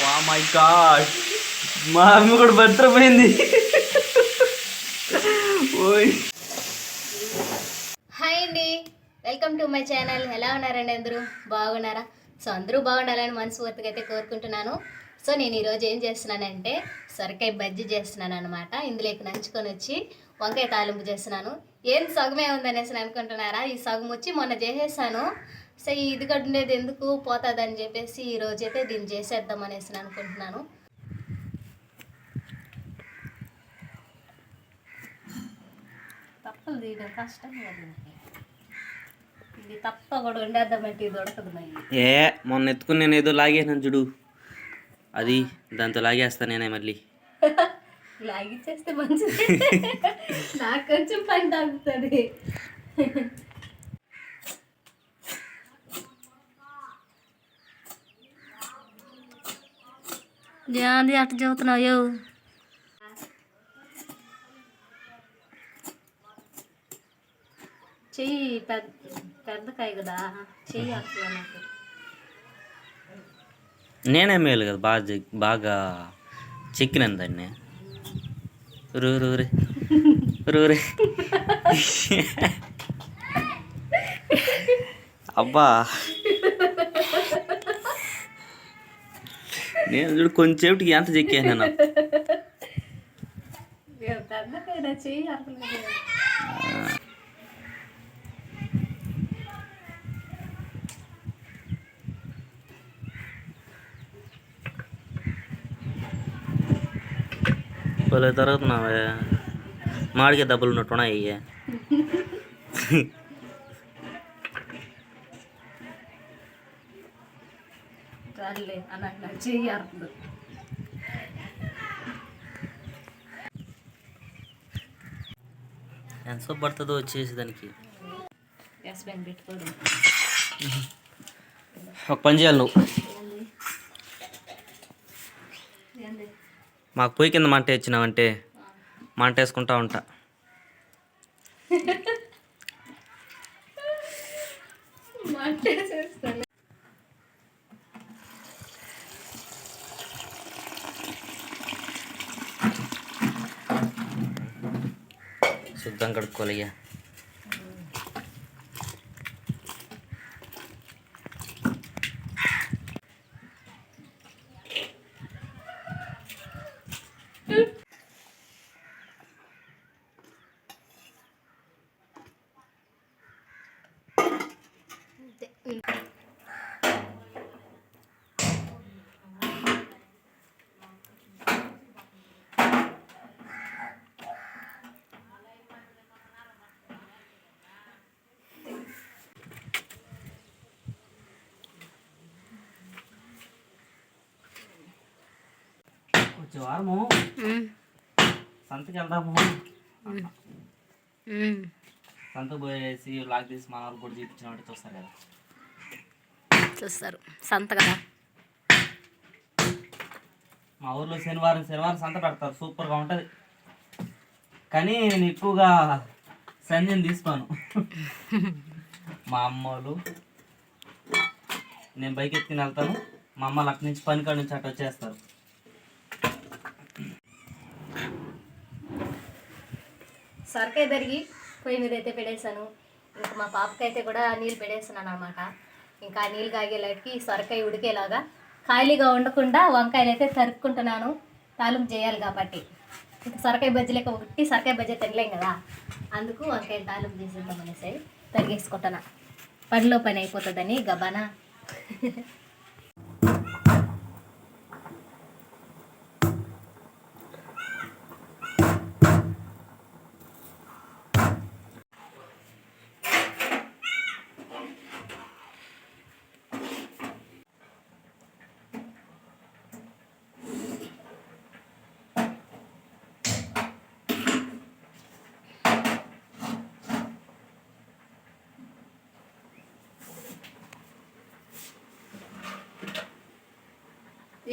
వా my God మా అమ్మ కూడా భద్రపోయింది హాయ్ అండి. వెల్కమ్ టు మై ఛానల్ ఎలా ఉన్నారండి అందరూ? బాగున్నారా? సో అందరూ బాగుండాలని మనస్ఫూర్తిగా అయితే కోరుకుంటున్నాను. సో నేను ఈరోజు ఏం చేస్తున్నానంటే సొరకాయ బజ్జీ చేస్తున్నాను అనమాట ఇందులోకి నంచుకొని వచ్చి వంకాయ తాలింపు చేస్తున్నాను. ఏం సగమే ఉందనేసి అనుకుంటున్నారా ఈ సగం వచ్చి మొన్న చేసేసాను. సో ఇది ఉండేది ఎందుకు? పోతుందని చెప్పేసి ఈ రోజు అయితే దీన్ని చేసేద్దాం అనేసి అనుకుంటున్నాను తప్పదు ఇది కష్టం ఇది తప్ప కూడా ఉండేద్దామంటే ఇది ఉడకదు ఏ మొన్న ఎత్తుకుని నేను ఏదో లాగేసాను చూడు. అది దాంతో లాగేస్తా నేనే మళ్ళీ. లాగిచ్చేస్తే మంచిది. నాకు కొంచెం పని తగ్గుతుంది. జాది అట్ట చదువుతున్నావు చెయ్యి పెద్ద పెద్దకాయ కదా చెయ్యి అట్లా నాకు. నేనే మేలు కదా బాగా బాగా చెక్కినాను దాన్ని. రూ రూ రే రూ రే అబ్బా నేను చూడు కొంచెంసేపటికి ఎంత చెక్కాను నాకు భలే తరుగుతున్నావే మాడికే దెబ్బలు ఉన్నట్టున్నాయి అయ్యే ఎంత సేపు పడుతుందో వచ్చేసి దానికి. ఒక పని చేయాలి నువ్వు ఏంది మాకు పొయ్యి కింద మంట ఇచ్చినావంటే మంట వేసుకుంటా ఉంటా. శుద్ధం చేస్తాను శుద్ధం కడుక్కోవాలయ్యా వచ్చే వారము సంతకి వెళ్దాము సంత పోయేసి లాక్ తీసి మన వాళ్ళు కూడా చూపించిన చూస్తారు కదా. చూస్తారు. సంత కదా. మా ఊర్లో శనివారం శనివారం సంత పెడతారు. సూపర్గా ఉంటుంది. కానీ నేను ఎక్కువగా సంధ్యని తీసుకోను. మా అమ్మోళ్ళు. నేను బైక్ ఎత్తుకుని వెళ్తాను. మా అమ్మ అక్కడి నుంచి పని కాడ నుంచి అటు వచ్చేస్తారు. సొరకాయ తరిగి పొయ్యి మీద అయితే పెడేసాను ఇంకా మా పాపకైతే కూడా నీళ్ళు పెడేస్తున్నాను అనమాట ఇంకా నీళ్ళు కాగేలాటికి సొరకాయ ఉడికేలాగా ఖాళీగా ఉండకుండా వంకాయలు అయితే తరుక్కుంటున్నాను. తాలింపు చేయాలి కాబట్టి. ఇంకా సొరకాయ బజ్జీలకి ఒకటి సొరకాయ బజ్జీ తినలేం కదా. అందుకు వంకాయలు తాలింపు చేసేద్దాం అనేసి తరిగేసుకుంటున్నా. పనిలో పని అయిపోతుందని గబానా.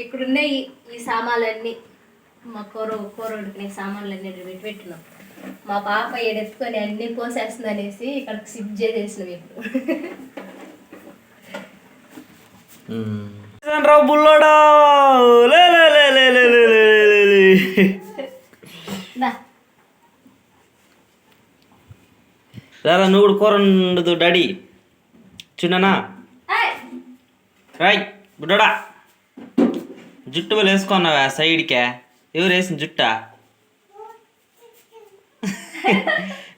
ఇక్కడున్న ఈ సామాన్లన్నీ. మా కూర కూర ఉడికిన సామాన్లన్నీ పెట్టి పెట్టినాం. మా పాప ఎడెత్తుకొని అన్నీ పోసేస్తుంది అనేసి ఇక్కడ సిప్ చేసేసినాం ఇప్పుడు. రావు నువ్వు కూడా కూర ఉండదు డాడీ. చిన్ననా? రాయ్ బుడ్డోడా. జుట్టు వాళ్ళు వేసుకున్నావా సైడ్కే? ఎవరు వేసిన జుట్టా?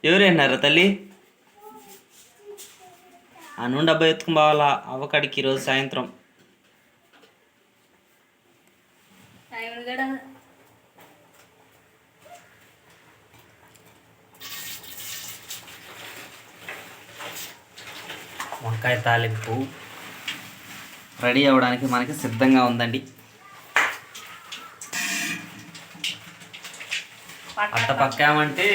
ఎవరేనారా తల్లి? ఆ నుండి అబ్బాయి ఎత్తుకుని పోవాలా? అవ్వకాడికి ఈరోజు సాయంత్రం. వంకాయ తాలింపు రెడీ అవ్వడానికి మనకి సిద్ధంగా ఉందండి. అట్ట పక్క ఏమంటే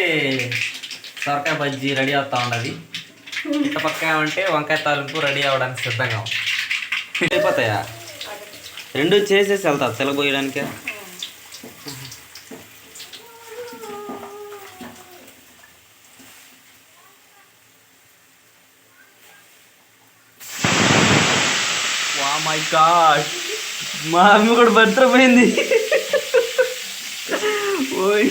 సొరకాయ బజ్జీ రెడీ అవుతా ఉండదు. ఇట్ట పక్క ఏమంటే వంకాయ తాలింపు రెడీ అవ్వడానికి సిద్ధంగా అయిపోతాయా? రెండు చేసేసి వెళ్తా తెలబోయడానికి మై గాడ్. మా అమ్మ కూడా భద్రపోయింది. ఓయ్.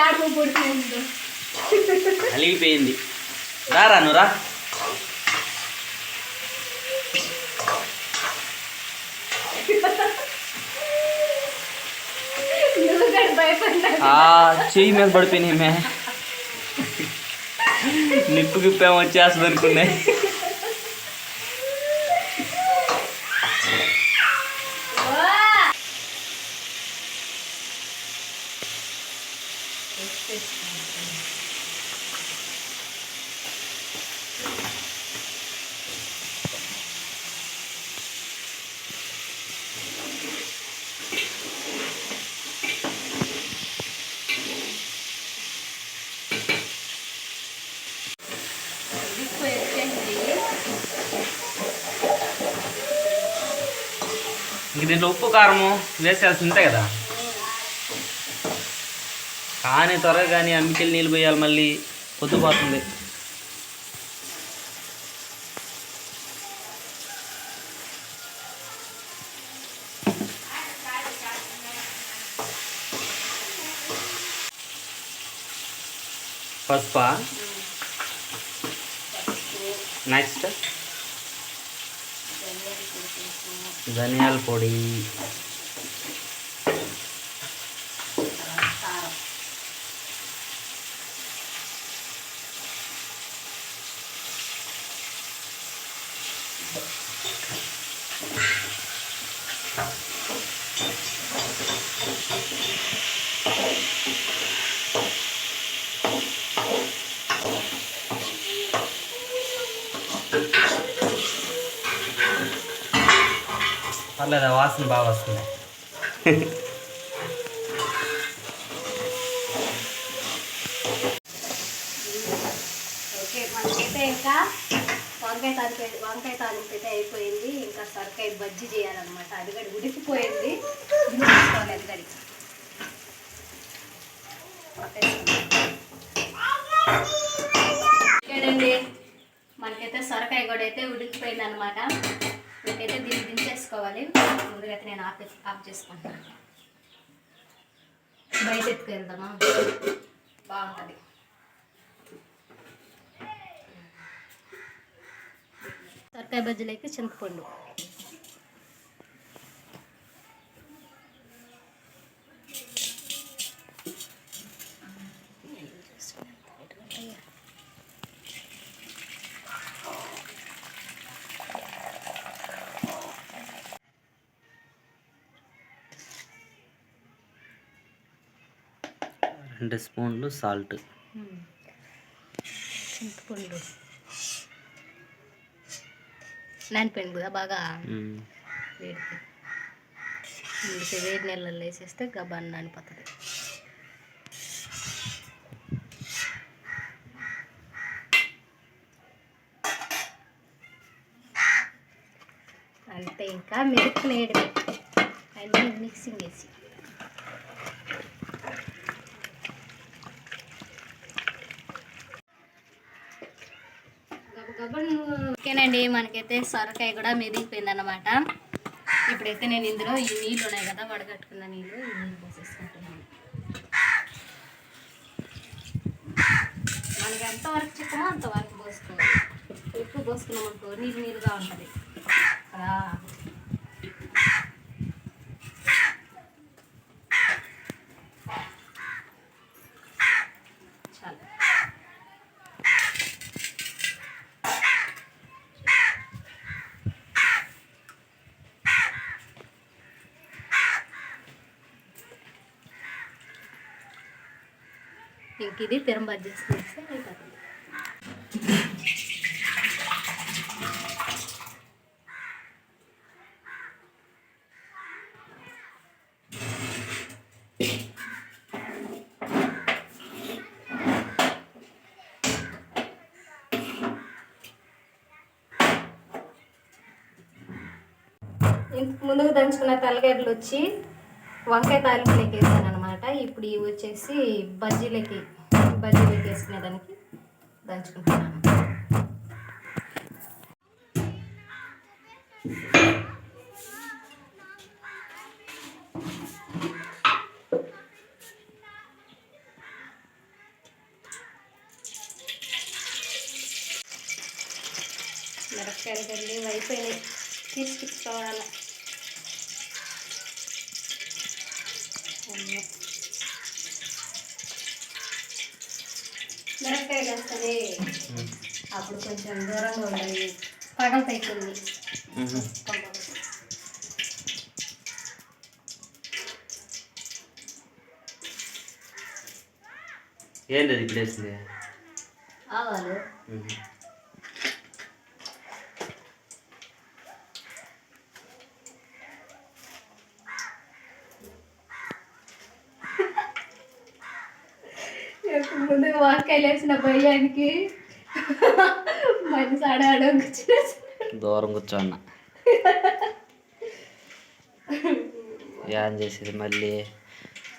భయపడుతుంది ఆడుకోబడుతుంది అలిగిపోయింది. రారా నువ్వు రా. చెయ్యి మీద పడిపోయినాయి మే. నిప్పు గిప్పేమో వచ్చేస్తుంది అనుకున్నాయి. ఇంక దీంట్లో ఉప్పు కారము వేసేయాల్సి ఉంటాయి కదా. కానీ త్వరగా కానీ అమ్మికెళ్ళి నీళ్ళు పోయాలి మళ్ళీ పొద్దుపోతుంది. పసుపా? నెక్స్ట్? ధనియాల పొడి. పర్లేదు ఆ వాసన బాగా వస్తుంది ఓకే మనకైతే ఇంకా వంకాయ తాలింపు అయితే- వంకాయ తాలింపు అయితే అయిపోయింది. ఇంకా సొరకాయ బజ్జి చేయాలన్నమాట. అది కూడా ఉడికిపోయింది. తీసుకోవాలి అది ఇక్కడండి మనకైతే సొరకాయ కూడా అయితే ఉడికిపోయింది అనమాట మనకైతే దీన్ని దించేసుకోవాలి. ముందుగా అయితే నేను ఆఫ్ ఆఫ్ చేసుకుంటాను. బయట ఎత్తుకు వెళ్దామా? సొరకాయ బజ్జీలకి చింతపండు. రెండు స్పూన్లు సాల్ట్. చింతపండు. నానిపోయింది కదా బాగా వేడికి. వేడి నీళ్ళల్లో వేసేస్తే గబాన్ నానిపోతుంది అంతే ఇంకా నేడి అన్నీ మిక్సింగ్ వేసి. ఓకేనండి మనకైతే సొరకాయ కూడా మెదిగిపోయింది అనమాట ఇప్పుడైతే నేను ఇందులో ఈ నీళ్ళు ఉన్నాయి కదా వడగట్టుకున్న నీళ్ళు ఈ నీళ్ళు పోసేసుకుంటున్నాను. మనకి ఎంతవరకు చిక్కమో అంతవరకు పోసుకోవాలి. ఎక్కువ పోసుకున్నాం అనుకో నీరు నీరుగా ఉంటుంది. కదా ఇంక ఇది తిరుమల చేసుకునేస్తే అయిపోతుంది ఇంత ముందుకు దంచుకున్న తలగడ్డలు వచ్చి వంకాయ తాలింపులోకి వేసాను ఇప్పుడు ఇవి వచ్చేసి బజ్జీలకి బజ్జీలకి వేసుకునేదానికి దంచుకుంటున్నాను. మిరపకాయలు కల్లి అయిపోయినాయి తీసుకుపోవాలి అన్నీ. వేస్తుంది అప్పుడు కొంచెం దూరంగా ఉండాలి. పగలతాయి కొన్ని ఏంటి అది ఇప్పుడు వేసింది? ఆవాలు. వాకాయలు వేసిన భయానికి మనిషి ఆడ అడగొచ్చిన దూరం కూర్చోన్న. ఏం చేసేది మళ్ళీ?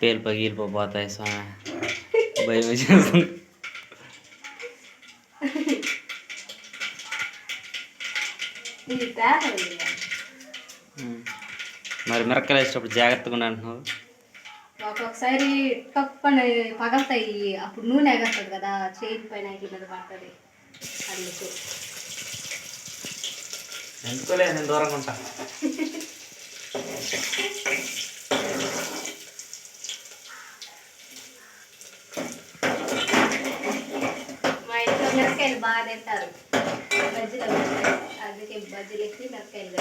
పేలు పగిలిపోతాయి స్వామి. భయం మరి మిరక్కలు వేసేటప్పుడు జాగ్రత్తగా ఉండి అంటున్నావు ఒక్కొక్కసారి తప్పన పగలుతాయి. అప్పుడు నూనె ఎగస్తుంది కదా చేతి పైన ఇట్ల మీద పడుతుంది. అందుకు. ఎందుకోలే నేను దూరంగా ఉంటా? మా ఇంట్లో మిరపకాయలు బాగా తింటారు. బజ్జీలు. అందుకే బజ్జీలకి మిరపకాయలు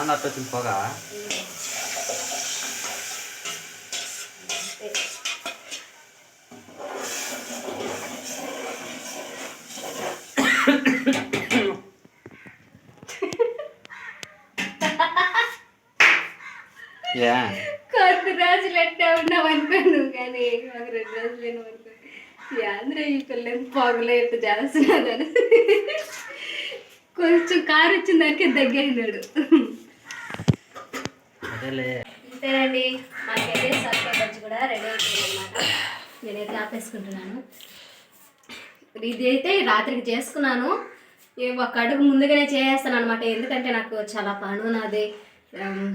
ఫ్యాన్ అట్టొచ్చింది పొగ కొద్ది రోజులు ఎట్టే ఉన్నావు కానీ ఒక రెండు రోజులు ఏమో అనుకో ఆంధ్ర ఈ పొగలే చేస్తున్నాను కొంచెం కారు వచ్చిన దగ్గరికి దగ్గర అంతేనండి మనకైతే సర్కల్ బజ్జి కూడా రెడీ అయిపోయింది అనమాట నేనైతే ఆపేసుకుంటున్నాను. ఇది అయితే రాత్రికి చేసుకున్నాను. ఒక అడుగు ముందుగానే చేసేస్తాను అనమాట ఎందుకంటే నాకు చాలా పను నాది ఆమ్,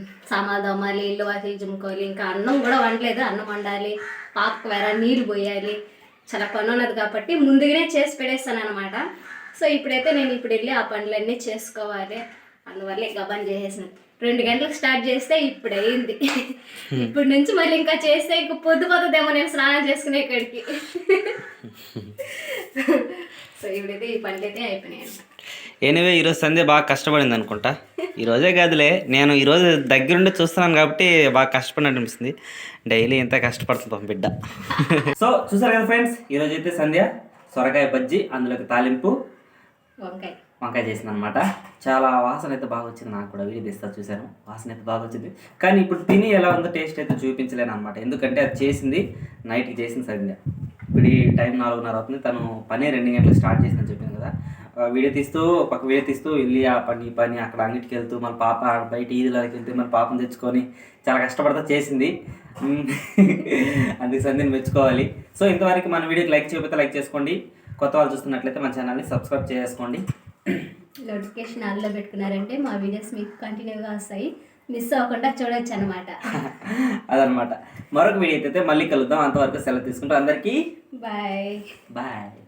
దమ్మాలి ఇల్లు వాకిలి చుమ్ముకోవాలి ఇంకా అన్నం కూడా వండలేదు. అన్నం వండాలి పాపకు వేరే నీరు పోయాలి. చాలా పని ఉన్నది కాబట్టి ముందుగానే చేసి పెడేస్తాను అనమాట సో ఇప్పుడైతే నేను ఇప్పుడు వెళ్ళి ఆ పనులన్నీ చేసుకోవాలి. అందువల్ల గబన్ చేసేసాను. రెండు గంటలకు స్టార్ట్ చేస్తే ఇప్పుడు అయింది. ఇప్పుడు నుంచి మళ్ళీ ఇంకా చేస్తే ఇంకా పొద్దు పోతుందేమో నేను స్నానం చేసుకునే ఇక్కడికి సో ఇప్పుడైతే ఈ పనులు అయితే అయిపోయినాయి అన్నమాట. ఎనివే ఈరోజు సంధ్య బాగా కష్టపడింది అనుకుంటా. ఈరోజే కాదులే నేను ఈరోజు దగ్గరుండి చూస్తున్నాను కాబట్టి బాగా కష్టపడినట్టు అనిపిస్తుంది. డైలీ ఎంత కష్టపడుతుంది బిడ్డ. సో చూసారు కదా ఫ్రెండ్స్ ఈరోజు అయితే సంధ్య సొరకాయ బజ్జి అందులోకి తాలింపు. వంకాయ. వంకాయ చేసింది అనమాట చాలా వాసన అయితే బాగా వచ్చింది నాకు కూడా వీడియో తీస్తా చూశాను. వాసన అయితే బాగా వచ్చింది. కానీ ఇప్పుడు తిని ఎలా ఉందో టేస్ట్ అయితే చూపించలేను అనమాట ఎందుకంటే అది చేసింది నైట్కి చేసింది సరిగ్గా ఇప్పుడు ఈ టైం నాలుగున్నర అవుతుంది. తను పని రెండు గంటలకు స్టార్ట్ చేసిందని చెప్పింది కదా. వీడియో తీస్తూ పక్క వీడియో తీస్తూ వెళ్ళి ఆ పని పని అక్కడ అంగటికి వెళ్తూ మన పాప బయట ఈదులకి వెళ్తే మన పాపను తెచ్చుకొని చాలా కష్టపడతా చేసింది. ఉమ్, అందుకు మెచ్చుకోవాలి. సో ఇంతవరకు మన వీడియోకి లైక్ చేయకపోతే లైక్ చేసుకోండి. కొత్త వాళ్ళు చూస్తున్నట్లయితే మన ఛానల్ని సబ్స్క్రైబ్ చేసుకోండి. నోటిఫికేషన్ ఆన్లో పెట్టుకున్నారంటే మా వీడియోస్ మీకు కంటిన్యూగా వస్తాయి. మిస్ అవ్వకుండా చూడొచ్చు అనమాట అదనమాట మరొక వీడియో అయితే మళ్ళీ కలుద్దాం. అంతవరకు సెలవు తీసుకుంటూ అందరికీ బాయ్ బాయ్